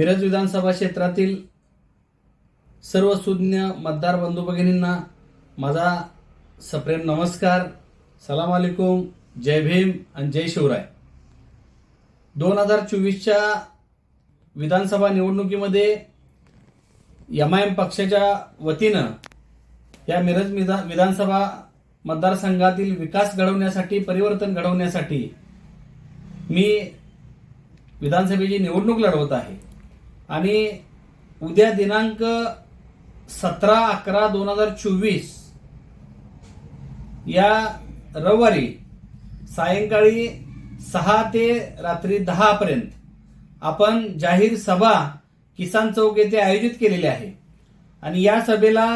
मिरज विधानसभा क्षेत्रातील सर्व सुज्ञ मतदार बंधू भगिनींना माझा सप्रेम नमस्कार. सलाम अलिकुम जय भीम आणि जय शिवराय. दोन हजार चोवीसच्या विधानसभा निवडणुकीमध्ये एम आय एम पक्षाच्या वतीनं या मिरज विधा- विधानसभा मतदारसंघातील विकास घडवण्यासाठी परिवर्तन घडवण्यासाठी मी विधानसभेची निवडणूक लढवत आहे. आणि उद्या दिनांक सतरा अकरा दोन हजार चोवीस या रविवारी सायंकाळी सहा ते रात्री दहापर्यंत आपण जाहीर सभा किसान चौक येथे आयोजित केलेली आहे. आणि या सभेला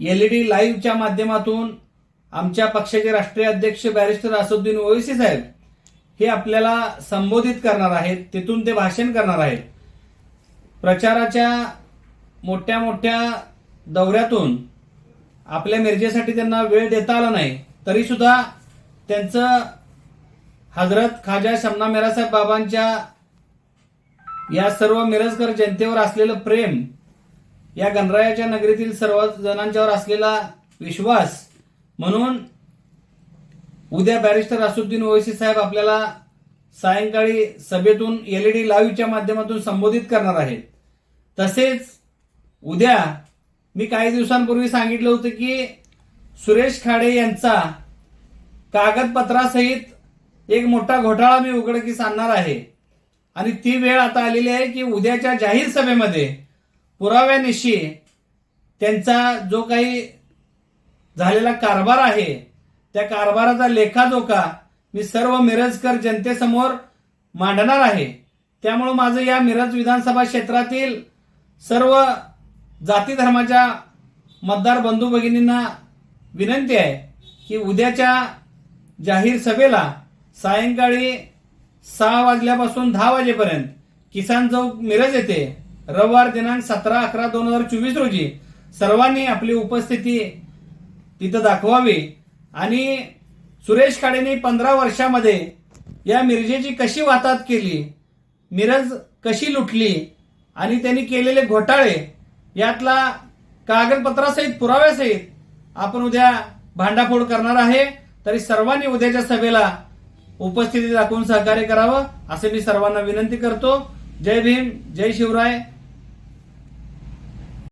एल ई डी लाईव्हच्या माध्यमातून आमच्या पक्षाचे राष्ट्रीय अध्यक्ष बॅरिस्टर असुद्दीन ओवेसी साहेब हे आपल्याला संबोधित करणार आहेत तिथून ते भाषण करणार आहेत. प्रचाराच्या मोठ्या मोठ्या दौऱ्यातून आपल्या मिरजेसाठी त्यांना वेळ देता आला नाही तरी सुद्धा त्यांचं हजरत खाजा शमना मेरासाहेब बाबांच्या या सर्व मिरजकर जनतेवर असलेलं प्रेम या गणरायाच्या नगरीतील सर्व जणांच्यावर असलेला विश्वास म्हणून उद्या बॅरिस्टर असुद्दीन ओवैसी साहेब आपल्याला सायंकाळी सभेतून एलईडी लाईव्हच्या माध्यमातून संबोधित करणार आहेत तसेच उद्या मी काही दिवसांपूर्वी सांगितलं होतं की सुरेश खाडे यांचा कागदपत्रासहित एक मोठा घोटाळा मी उघडकीस आणणार आहे. आणि ती वेळ आता आलेली आहे की उद्याच्या जाहीर सभेमध्ये पुराव्यानिशी त्यांचा जो काही झालेला कारभार आहे त्या कारभाराचा लेखाजोखा मी सर्व मिरजकर जनतेसमोर मांडणार आहे. त्यामुळं माझं या मिरज विधानसभा क्षेत्रातील सर्व जाती धर्माच्या मतदार बंधू भगिनींना विनंती आहे की उद्याच्या जाहीर सभेला सायंकाळी सहा वाजल्यापासून दहा वाजेपर्यंत किसान चौक मिरज येथे रविवार दिनांक सतरा अकरा दोन हजार चोवीस रोजी सर्वांनी आपली उपस्थिती तिथं दाखवावी आणि सुरेश खाडेने पंधरा वर्षामध्ये या मिरजेची कशी वातात केली मिरज कशी लुटली आणि त्यांनी केलेले घोटाळे यातला कागदपत्रासहित पुराव्यासहित आपण उद्या भांडाफोड करणार आहे. तरी सर्वांनी उद्याच्या सभेला उपस्थिती दाखवून सहकार्य करावं असे मी सर्वांना विनंती करतो. जय भीम जय शिवराय.